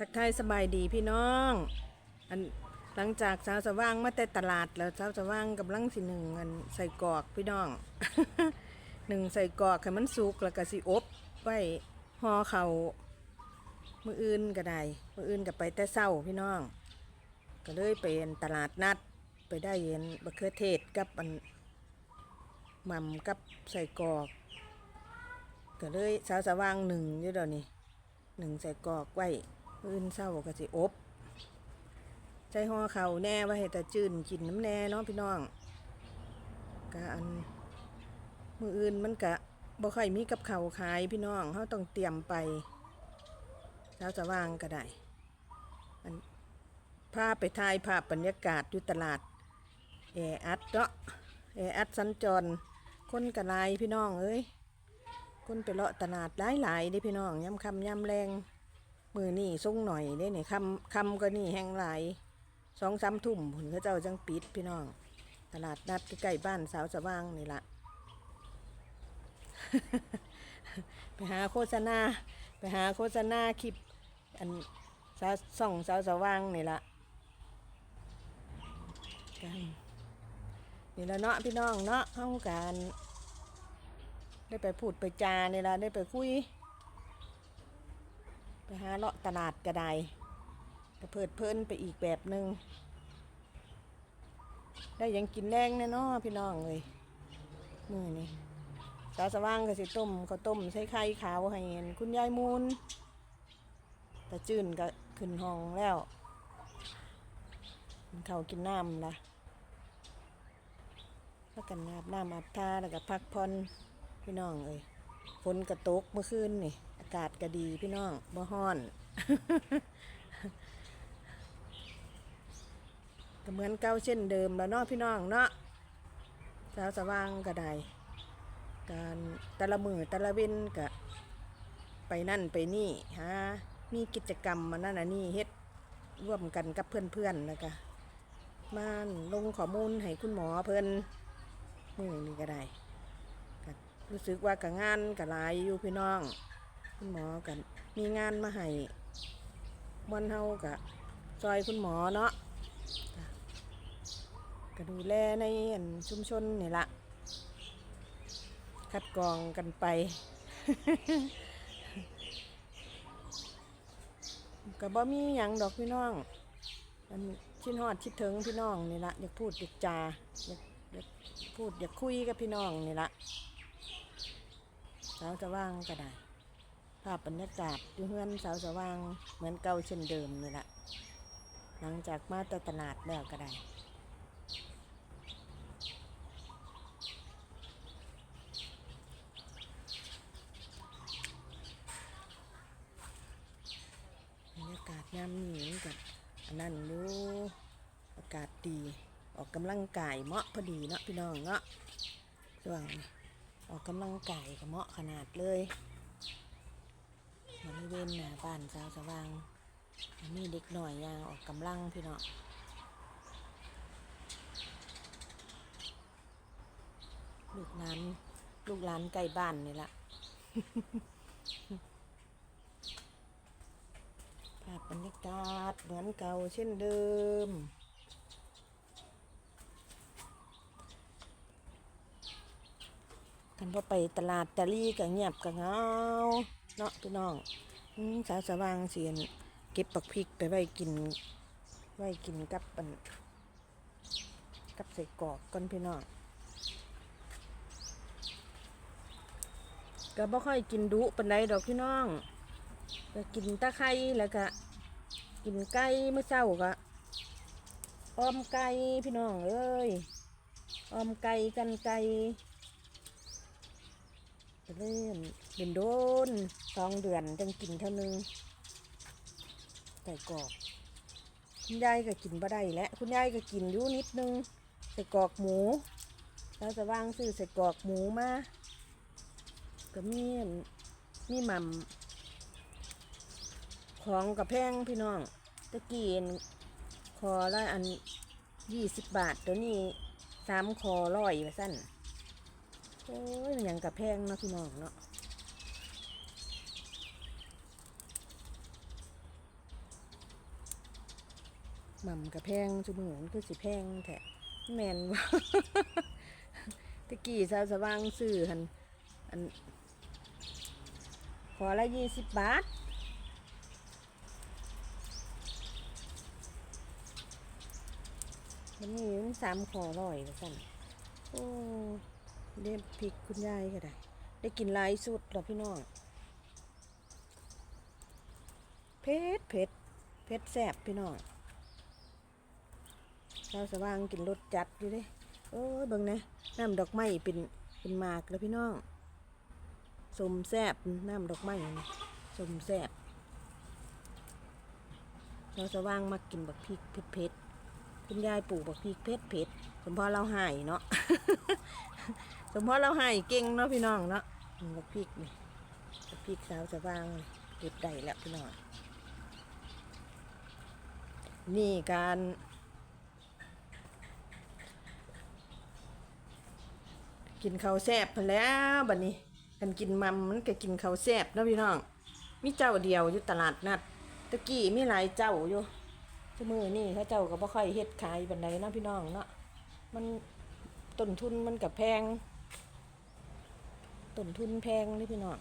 ทักทายสบายดีพี่น้อง อันหลังจากสาวสว่างมาแต่ตลาดแล้วสาวสว่างกำลังสิหนึ่งอันใส่กอกพี่น้องหนึ่งใส่กอกให้มันสุกแล้วก็สิอบไว้ห่อเขามืออื่นก็ได้มืออื่นก็ไปแต่เศร้าพี่น้อง ก็เลยไปอันตลาดนัดไปได้เห็นบะเขือเทศกับอันม่ำกับใส่กอกก็เลยสาวสว่างหนึ่งอยู่เดี๋ยวนี้หนึ่งใส่กอกไว้ มื้ออื่นเศร้าก็สิอบใจห่อเขาแน่ไว้ให้ตาจืนกินน้ำแน่เนาะพี่น้องก็อันมืออื่นมันกะบ่ค่อยมีกับเขาขายพี่น้องเขาต้องเตรียมไปเช้าสว่างก็ได้อันพาไปถ่ายภาพบรรยากาศอยู่ตลาดแออัดเนาะแออัดสัญจรคนกระลายพี่น้องเอ้ยคนไปเลาะตลาดหลายๆเด้พี่น้องย่ำคำย่ำแรง มือนี่ส่งหน่อยเด้นี่คำคำก็นี่แห้งหลายสองสามทุ่มผลเขาเจ้าจังปิดพี่น้อง ตลาดนัดใกล้ๆบ้านสาวสว่างนี่ละไปหาโฆษณา ไปหาโฆษณาคลิป อันสาวส่องสาวสว่างนี่ละกันนี่ละเนาะพี่น้องเนาะเข้ากัน ได้ไปพูดไปจานี่ละได้ไปคุย ไปหาเลาะตลาดกระไดก็เพิดเพลินไปอีกแบบหนึ่งได้ยังกินแรงแน่นอพี่น้องเลยมือนี่สาวสว่างก็สิต้มข้าวต้มใส่ไข่ขาวให้เห็นคุณยายมูลแต่จื่นก็ขึ้นห้องแล้วกินข้าวกินน้ำละแล้วกันอาบน้ำอาบท่าแล้วก็พักผ่อนพี่น้องเอ้ยฝนกระตกเมื่อคืนนี่ากาศก็ดีพี่น้องบ่ฮ้อนก็เหมือนเก่าเช่นเดิมแล้วเนาะพี่น้องเนาะสาวสว่างก็ได้การแต่ละมือแต่ละเว้นก็ไปนั่นไปนี่ฮะมีกิจกรรมมานั่นน่ะนี่เฮ็ดร่วมกันกับเพื่อนๆแล้วก็มาลงข้อมูลให้คุณหมอเพิ่นมือนี่ก็ได้รู้สึกว่ากับงานกับลายอยู่พี่น้อง คุณหมอกันมีงานมาให้วันเฮากับซอยคุณหมอเนาะก็ดูแลในชุมชนนี่ละคัดกรองกันไปก็บ่มีหยังดอกพี่น้องอันชินฮอดชิดถึงพี่น้องนี่ละอยากพูดอยากจาอยากอยากพูดอยากคุยกับพี่น้องนี่ละสาวสว่างก็ได้ ภาพบรรยากาศอยู่เฮือนสาวสว่างเหมือนเก่าเช่นเดิมนี่แหละหลังจากมาตตลาดแล้วก็ได้บรรยากาศยามนี้กับอันนั้นดูอากาศดี ออกกำลังกายเหมาะพอดีเนาะพี่น้องเนาะช่วงนี้ออกกำลังกายก็เหมาะขนาดเลย บริเวณหน้าบ้านสาวสว่างมีเด็กหน่อยยางออกกำลังพี่เนาะลูกหลานลูกหลานใกล้บ้านนี่ละภาพบรรยากาศเหมือนเก่าเช่นเดิมกันพอไปตลาดตะลี่ก็เงียบก็เงา เนาะพี่น้องสาวสว่างเสียนเก็บปักพริกไปไว้กิน ไว้กินกับปันกับใส่กรอกก่อนพี่น้องก็บ่ค่อยกินดุปานใดดอกพี่น้องก็กินตะไคร้แล้วก็กินไก่เมื่อเช้าก็อ้อมไก่พี่น้องเอ้ยอ้อมไก่กันไก่ ก็เล่นเป็นโดนสองเดือนจังกินเท่านึงใส่กรอกคุณยายก็กินบ่ได้แหล้วคุณยายก็กินอยู่นิดนึงใส่กรอกหมูเราจะวางซื้อใส่กรอกหมูมาก็มีอันมีหม่ำของกับแพงพี่น้องตะกี้อันคอละอันยี่สิบบาทตัวนี้สามคอร้อยว่าสั้น โอ้ยมันยังกับแพงเนาะพี่น้องเนาะหม่ำกับแพงจุมือมันคือสิแพงแท้แมนว่าตะกี้สาวสว่างซื้อหันอันขอละยี่สิบบาทมันมีมันสามขอร่อยแล้วกันโอ้ เด็ดพริกคุณยายก็ได้ ได้กินหลายสุดแล้วพี่น้องเผ็ดเผ็ดเผ็ดแซ่บพี่น้องเราสว่างกินรสจัดอยู่เด้โอ้ยเบิ่งนะน้ำดอกไม้เป็นเป็นมากแล้วพี่น้องสมแซ่บน้ำดอกไม่สมแซ่บเราสว่างมากินบักพริกเผ็ดเผ็ดคุณยายปลูกบักพริกเผ็ดเผ็ดสมพอเราหายเนาะ สมพอเราหายเก่งเนาะพี่น้องเนาะนี่บักพริกนี่บักพริกสาวสว่างเก็บได้แล้วพี่น้องนี่การกินข้าวแซ่บพนแล้วบัดนี้กันกินมัมมันก็กินข้าวแซ่บเนาะพี่น้อง มีเจ้าเดียวอยู่ตลาดนัดตะกี้มีหลายเจ้าอยู่ชั่วมือนี่เขาเจ้าก็บ่ค่อยเฮ็ดขายบันไดเนาะพี่น้องเนาะมันต้นทุนมันกับแพง ต้นทุนแพงเลยพี่น้อง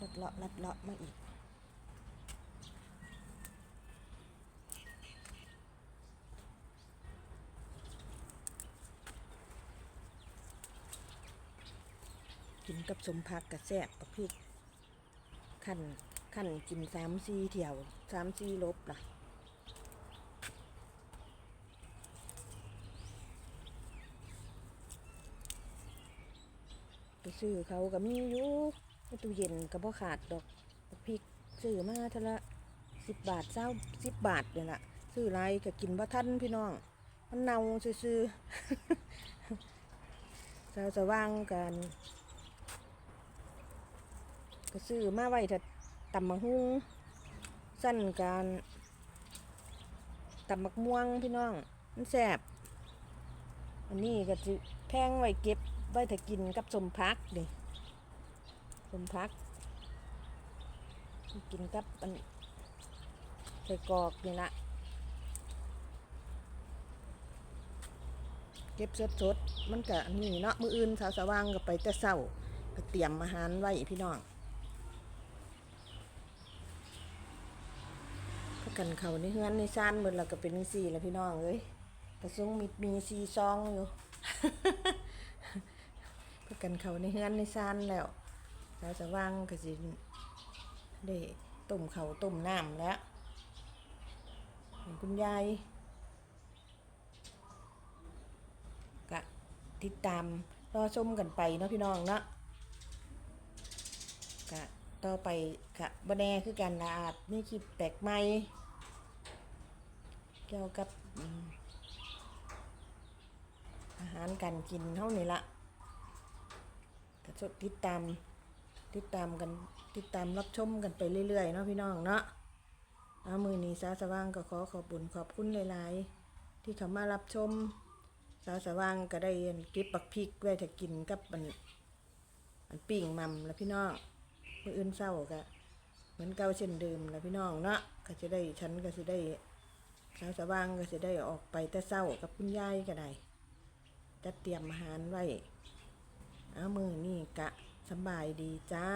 ลัดเลาะลัดเลาะมาอีกกินกับสมผักกับแซ่บกับพริกขั้นขั้นกินสามสี่เที่ยวสามสี่ลบล่ะ ซื้อเขาก็มีอยู่ตู้เย็นก็บ่ขาดดอกพริกซื้อมาท่าละสิบบาทเจ้าสิบบาทเนี่ยละซื้อไรก็กินบ่ทันพี่น้อง มันเน่าซื่อๆเราจะว่างกันก็ซื้อมาไว้ถ้าตำมะฮุงสั้นการตำมักม่วงพี่น้อง มันแสบอันนี้ก็จะแพงไว้เก็บ ไว้ถ้ากินกับสมพักเดิสมพัก กินกับอันใส่กอกนี่ละเก็บสดๆมันก็อันนี้เนาะมืออื่นสาวสว่างก็ไปแต่เศร้าก็เตรียมอาหารไว้พี่น้องพักกันเขาในเฮือนในซ่านเบิดเราก็เป็นสี่แล้วพี่น้องเอ้ยกระซุงมีมีซีซองอยู่ กันเขาในเฮือนในซานแล้วเราจะว่างก็สิได้ต้มเขาวต้มน้ำแล้วให้คุณยายกะติดตามรอชมกันไปเนาะพี่น้องเนาะกะต่อไปกะบแน่คือกันละอาจมีคลิปแปลกใหม่เกี่ยวกับอาหารการกินเท่านี้ละ ติดตามติดตามกันติดตามรับชมกันไปเรื่อยๆเนาะพี่น้องเนาะเอามือนี้สาวสว่างก็ขอขอบุญขอบคุณหลายๆ ที่เขามารับชมสาวสว่างก็ได้เก็บปักพริกไว้ถ้ากินกับอันอันปิ่งมัมแล้วพี่น้องมื่ออื่นเศร้าก็เหมือนเก่าเช่นเดิมแล้วพี่น้องเนาะก็จะได้ฉันก็จะได้เช้าสว่างก็จะได้ออกไปแต่เศร้ากับคุณยายก็ได้จัดเตรียมอาหารไว้ เอามือนี่กะสบายดีจ้า